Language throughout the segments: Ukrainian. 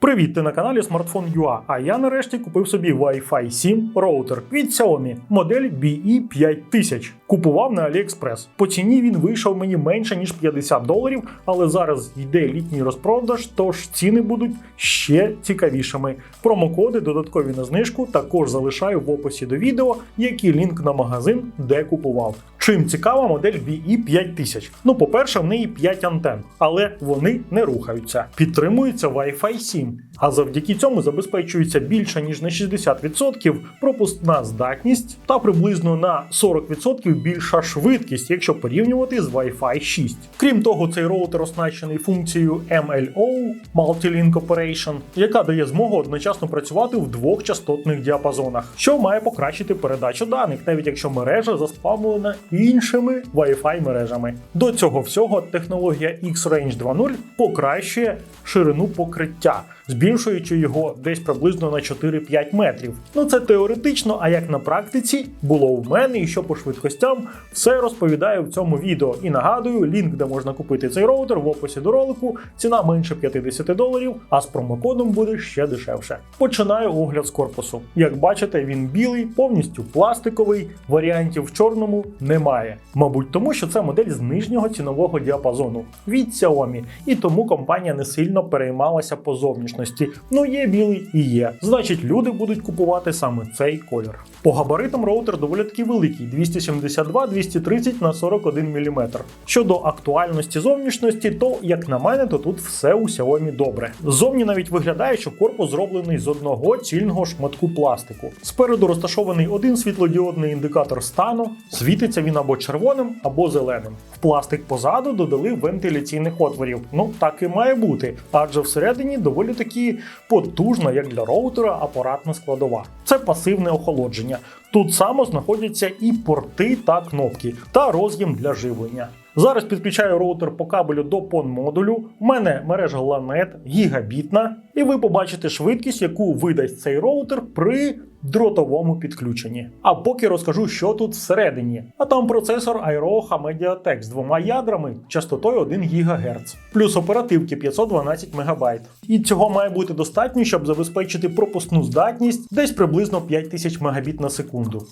Привіт, ти на каналі Smartphone.ua, а я нарешті купив собі Wi-Fi 7 роутер від Xiaomi, модель BE5000. Купував на AliExpress. По ціні він вийшов мені менше ніж 50 доларів, але зараз йде літній розпродаж, тож ціни будуть ще цікавішими. Промокоди додаткові на знижку також залишаю в описі до відео, як лінк на магазин, де купував. Чим цікава модель BE5000? Ну, по-перше, в неї 5 антен, але вони не рухаються. Підтримується Wi-Fi 7, а завдяки цьому забезпечується більше ніж на 60% пропускна здатність та приблизно на 40% більша швидкість, якщо порівнювати з Wi-Fi 6. Крім того, цей роутер оснащений функцією MLO Multi-Link Operation, яка дає змогу одночасно працювати в двох частотних діапазонах, що має покращити передачу даних, навіть якщо мережа заспамлена іншими Wi-Fi мережами. До цього всього технологія X-Range 2.0 покращує ширину покриття, збільшуючи його десь приблизно на 4-5 метрів. Ну це теоретично, а як на практиці було в мене, і що по швидкостям, все розповідаю в цьому відео. І нагадую, лінк, де можна купити цей роутер, в описі до ролику. Ціна менше 50 доларів, а з промокодом буде ще дешевше. Починаю огляд з корпусу. Як бачите, він білий, повністю пластиковий, варіантів в чорному немає. Мабуть, тому що це модель з нижнього цінового діапазону від Xiaomi, і тому компанія не сильно переймалася по зовнішності. Ну є білий і є. Значить, люди будуть купувати саме цей колір. По габаритам роутер доволі таки великий 272-230 на 41 мм. Щодо актуальності зовнішності, то як на мене, то тут все у Xiaomi добре. Ззовні навіть виглядає, що корпус зроблений з одного цільного шматку пластику. Спереду розташований один світлодіодний індикатор стану, світиться він або червоним, або зеленим. В пластик позаду додали вентиляційних отворів. Ну так і має бути, адже всередині доволі таки потужна, як для роутера, апаратна складова. Це пасивне охолодження. Тут само знаходяться і порти та кнопки, та роз'єм для живлення. Зараз підключаю роутер по кабелю до PON модулю. У мене мережа LANET гігабітна, і ви побачите швидкість, яку видасть цей роутер при дротовому підключенні. А поки розкажу, що тут всередині. А там процесор Aeroha Mediatek з двома ядрами частотою 1 ГГц, плюс оперативки 512 МБ. І цього має бути достатньо, щоб забезпечити пропускну здатність десь приблизно 5000 Мбіт на секунду.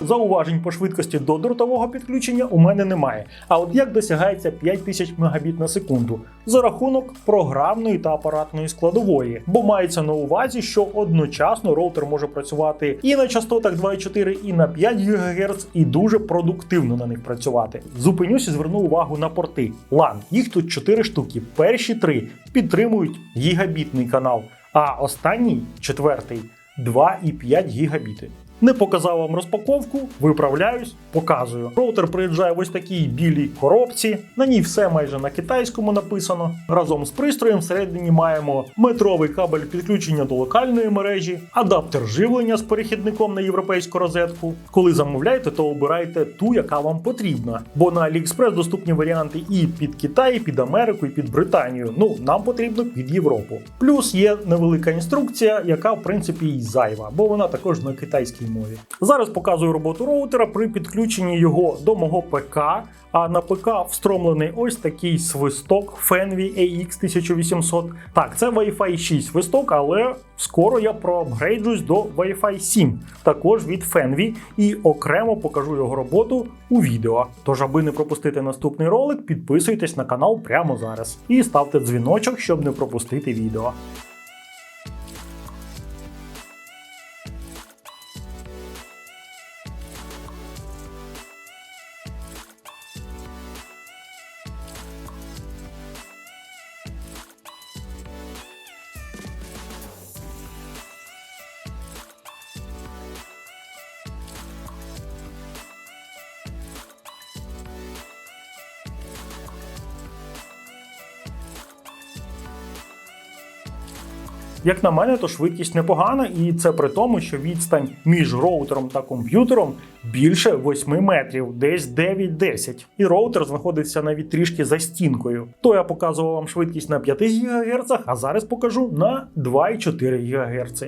Зауважень по швидкості до дротового підключення у мене немає. А от як досягається 5000 Мбіт на секунду за рахунок програмної та апаратної складової, бо мається на увазі, що одночасно роутер може працювати і на частотах 2,4, і на 5 ГГц, і дуже продуктивно на них працювати. Зупинюсь і зверну увагу на порти. LAN. Їх тут 4 штуки. Перші три підтримують гігабітний канал, а останній четвертий 2,5 гігабіти. Не показав вам розпаковку, виправляюсь, показую. Роутер приїжджає в ось такій білій коробці. На ній все майже на китайському написано. Разом з пристроєм всередині маємо метровий кабель підключення до локальної мережі, адаптер живлення з перехідником на європейську розетку. Коли замовляєте, то обирайте ту, яка вам потрібна. Бо на AliExpress доступні варіанти і під Китай, і під Америку, і під Британію. Ну, нам потрібно під Європу. Плюс є невелика інструкція, яка в принципі і зайва, бо вона також на китайській мові. Зараз показую роботу роутера при підключенні його до мого ПК. А на ПК встромлений ось такий свисток Fenvi AX 1800. Так, це Wi-Fi 6 свисток, але скоро я проапгрейджусь до Wi-Fi 7, також від Fenvi, і окремо покажу його роботу у відео. Тож, аби не пропустити наступний ролик, підписуйтесь на канал прямо зараз і ставте дзвіночок, щоб не пропустити відео. Як на мене, то швидкість непогана, і це при тому, що відстань між роутером та комп'ютером більше 8 метрів, десь 9-10. І роутер знаходиться навіть трішки за стінкою. То я показував вам швидкість на 5 ГГц, а зараз покажу на 2,4 ГГц.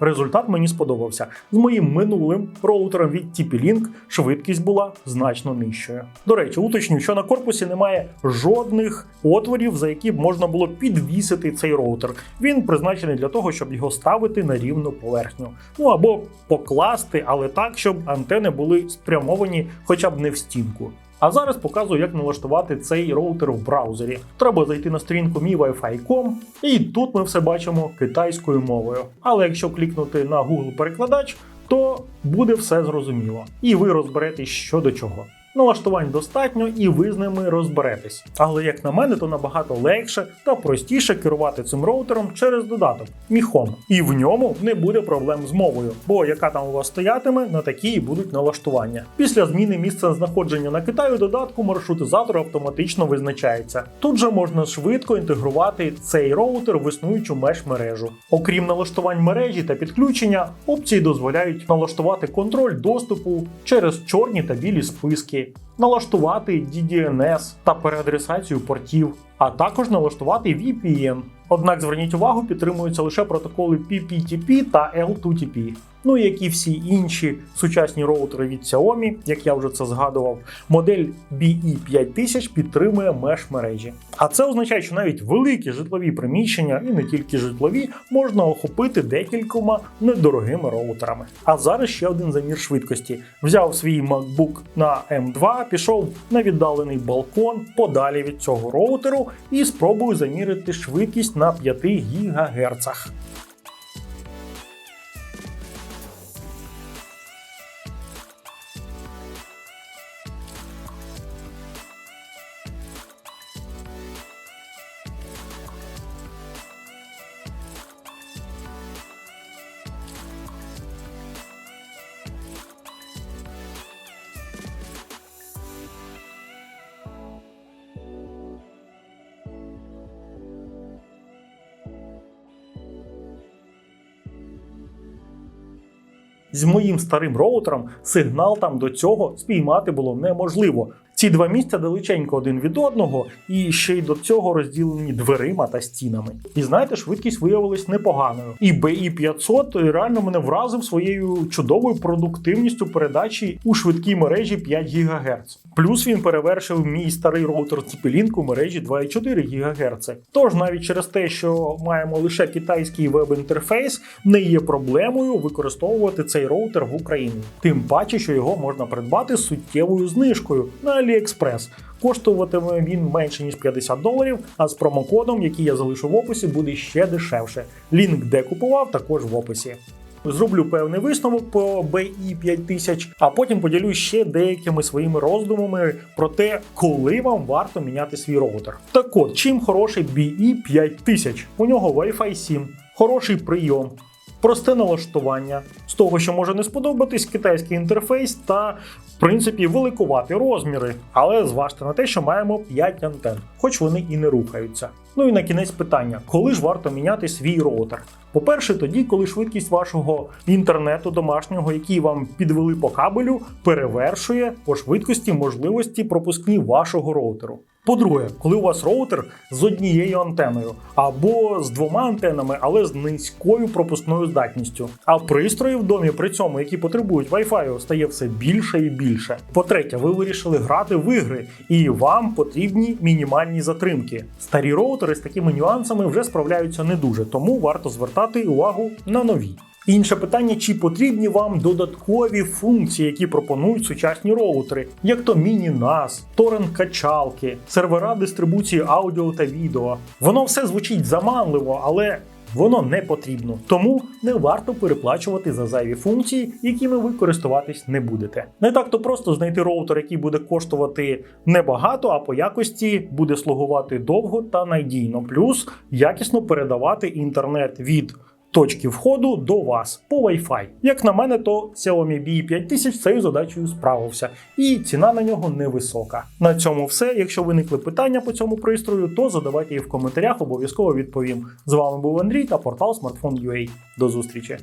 Результат мені сподобався. З моїм минулим роутером від TP-Link швидкість була значно нижчою. До речі, уточню, що на корпусі немає жодних отворів, за які б можна було підвісити цей роутер. Він призначений для того, щоб його ставити на рівну поверхню. Ну або покласти, але так, щоб антени були спрямовані хоча б не в стінку. А зараз показую, як налаштувати цей роутер в браузері. Треба зайти на сторінку miwifi.com, і тут ми все бачимо китайською мовою. Але якщо клікнути на Google перекладач, то буде все зрозуміло. І ви розберетесь що до чого. Налаштувань достатньо і ви з ними розберетесь. Але як на мене, то набагато легше та простіше керувати цим роутером через додаток Міхом. І в ньому не буде проблем з мовою, бо яка там у вас стоятиме, на такі і будуть налаштування. Після зміни місця знаходження на Китаю додатку маршрутизатор автоматично визначається. Тут же можна швидко інтегрувати цей роутер в існуючу меж мережу. Окрім налаштувань мережі та підключення, опції дозволяють налаштувати контроль доступу через чорні та білі списки налаштувати DDNS та переадресацію портів, а також налаштувати VPN. Однак зверніть увагу, підтримуються лише протоколи PPTP та L2TP. Ну як і всі інші сучасні роутери від Xiaomi, як я вже це згадував, модель BE5000 підтримує меж мережі. А це означає, що навіть великі житлові приміщення, і не тільки житлові, можна охопити декількома недорогими роутерами. А зараз ще один замір швидкості. Взяв свій MacBook на M2, пішов на віддалений балкон подалі від цього роутеру і спробую замірити швидкість на 5 ГГц. З моїм старим роутером сигнал там до цього спіймати було неможливо. Ці два місця далеченько один від одного, і ще й до цього розділені дверима та стінами. І знаєте, швидкість виявилась непоганою. І BI 500 реально мене вразив своєю чудовою продуктивністю передачі у швидкій мережі 5 ГГц. Плюс він перевершив мій старий роутер у мережі 2,4 ГГц. Тож навіть через те, що маємо лише китайський веб-інтерфейс, не є проблемою використовувати цей роутер в Україні. Тим паче, що його можна придбати з суттєвою знижкою на AliExpress. Коштуватиме він менше ніж 50 доларів, а з промокодом, який я залишу в описі, буде ще дешевше. Лінк, де купував, також в описі. Зроблю певний висновок по BI 5000, а потім поділюсь ще деякими своїми роздумами про те, коли вам варто міняти свій роутер. Так от, чим хороший BI 5000? У нього Wi-Fi 7, хороший прийом. Просте налаштування з того, що може не сподобатись, китайський інтерфейс та, в принципі, великувати розміри. Але зважте на те, що маємо 5 антен, хоч вони і не рухаються. Ну і на кінець питання: коли ж варто міняти свій роутер? По-перше, тоді, коли швидкість вашого інтернету домашнього, який вам підвели по кабелю, перевершує по швидкості можливості пропускні вашого роутеру. По-друге, коли у вас роутер з однією антеною або з двома антенами, але з низькою пропускною здатністю. А пристрої в домі при цьому, які потребують Wi-Fi, стає все більше і більше. По-третє, ви вирішили грати в ігри, і вам потрібні мінімальні затримки. Старі роутери з такими нюансами вже справляються не дуже, тому варто звертати увагу на нові. Інше питання, чи потрібні вам додаткові функції, які пропонують сучасні роутери, як то міні-нас, торрент-качалки, сервера дистрибуції аудіо та відео. Воно все звучить заманливо, але Воно не потрібно, тому не варто переплачувати за зайві функції, якими ви користуватись не будете. Не так то просто знайти роутер, який буде коштувати небагато, а по якості буде слугувати довго та надійно. Плюс якісно передавати інтернет від точки входу до вас по Wi-Fi. Як на мене, то Xiaomi BI 5000 з цією задачею справився, і ціна на нього невисока. На цьому все. Якщо виникли питання по цьому пристрою, то задавайте їх в коментарях, обов'язково відповім. З вами був Андрій та портал Smartphone.ua. До зустрічі!